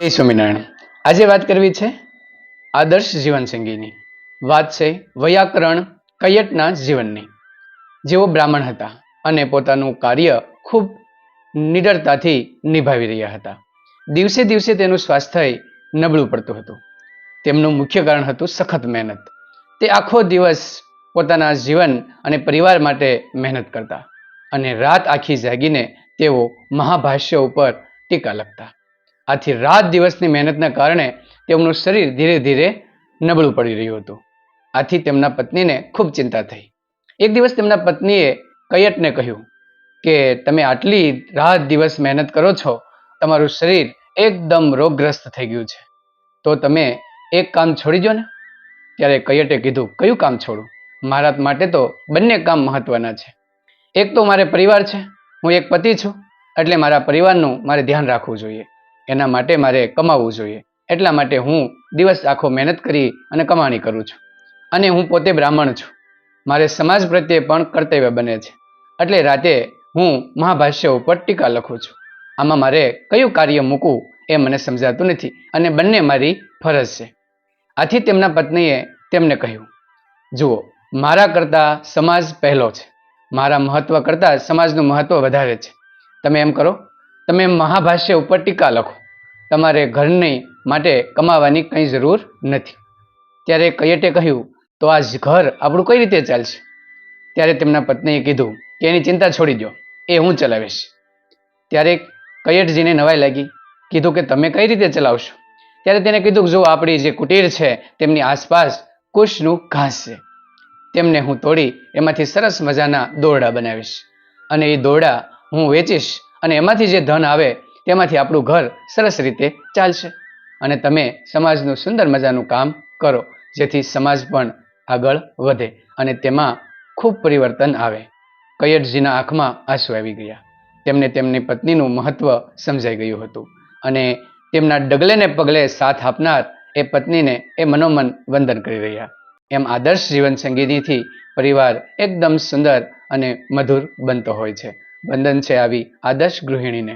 જય સ્વામિનારાયણ, આજે વાત કરવી છે આદર્શ જીવન સંગીની વાત છે વૈયાકરણ કૈયટના જીવનની. જેઓ બ્રાહ્મણ હતા અને પોતાનું કાર્ય ખૂબ નિડરતાથી નિભાવી રહ્યા હતા. દિવસે દિવસે તેનું સ્વાસ્થ્ય નબળું પડતું હતું. તેમનું મુખ્ય કારણ હતું સખત મહેનત. તે આખો દિવસ પોતાના જીવન અને પરિવાર માટે મહેનત કરતા અને રાત આખી જાગીને તેઓ મહાભાષ્ય ઉપર ટીકા લખતા. આથી રાત દિવસની મહેનતના કારણે તેમનું શરીર ધીરે ધીરે નબળું પડી રહ્યું હતું. આથી તેમના પત્નીને ખૂબ ચિંતા થઈ. એક દિવસ તેમના પત્નીએ કૈયટને કહ્યું કે, તમે આટલી રાત દિવસ મહેનત કરો છો, તમારું શરીર એકદમ રોગગ્રસ્ત થઈ ગયું છે. તો તમે એક કામ છોડી દો ને. ત્યારે કૈયટે કીધું, કયું કામ છોડું? મારા માટે તો બંને કામ મહત્વના છે. એક તો મારે પરિવાર છે, હું એક પતિ છું, એટલે મારા પરિવારનું મારે ધ્યાન રાખવું જોઈએ. એના માટે મારે કમાવવું જોઈએ. એટલા માટે હું દિવસ આખો મહેનત કરી અને કમાણી કરું છું. અને હું પોતે બ્રાહ્મણ છું. મારે સમાજ પ્રત્યે પણ કર્તવ્ય બને છે. એટલે રાતે હું મહાભાષ્ય ઉપર ટીકા લખું છું. આમાં મારે કયું કાર્ય મૂકવું એ મને સમજાતું નથી અને બંને મારી ફરજ છે. આથી તેમના પત્નીએ તેમને કહ્યું, જુઓ, મારા કરતાં સમાજ પહેલો છે. મારા મહત્વ કરતાં સમાજનું મહત્વ વધારે છે. તમે એમ કરો. તમે મહાભાષ્ય ઉપર ટીકા લખો. તમારે ઘરની માટે કમાવાની કંઈ જરૂર નથી. ત્યારે કૈયટે કહ્યું, તો આ ઘર આપણું કઈ રીતે ચાલશે? ત્યારે તેમના પત્નીએ કીધું, કે એની ચિંતા છોડી દો, એ હું ચલાવીશ. ત્યારે કૈયટજીને નવાઈ લાગી, કીધું કે, તમે કઈ રીતે ચલાવશો? ત્યારે તેને કીધું કે, જો આપણી જે કુટીર છે, તેમની આસપાસ કુશનું ઘાસ છે. તેમને હું તોડી એમાંથી સરસ મજાના દોરડા બનાવીશ. અને એ દોરડા હું વેચીશ અને એમાંથી જે ધન આવે, તેમાંથી આપણું ઘર સરસ રીતે ચાલશે. અને તમે સમાજનું સુંદર મજાનું કામ કરો, જેથી સમાજ પણ આગળ વધે અને તેમાં ખૂબ પરિવર્તન આવે. કૈયટજીના આંખમાં આંસુ આવી ગયા. તેમને તેમની પત્નીનું મહત્વ સમજાઈ ગયું હતું. અને તેમના ડગલેને પગલે સાથ આપનાર એ પત્નીને એ મનોમન વંદન કરી રહ્યા. એમ આદર્શ જીવન સંગીતીથી પરિવાર એકદમ સુંદર અને મધુર બનતો હોય છે. વંદન છે આવી આદર્શ ગૃહિણીને.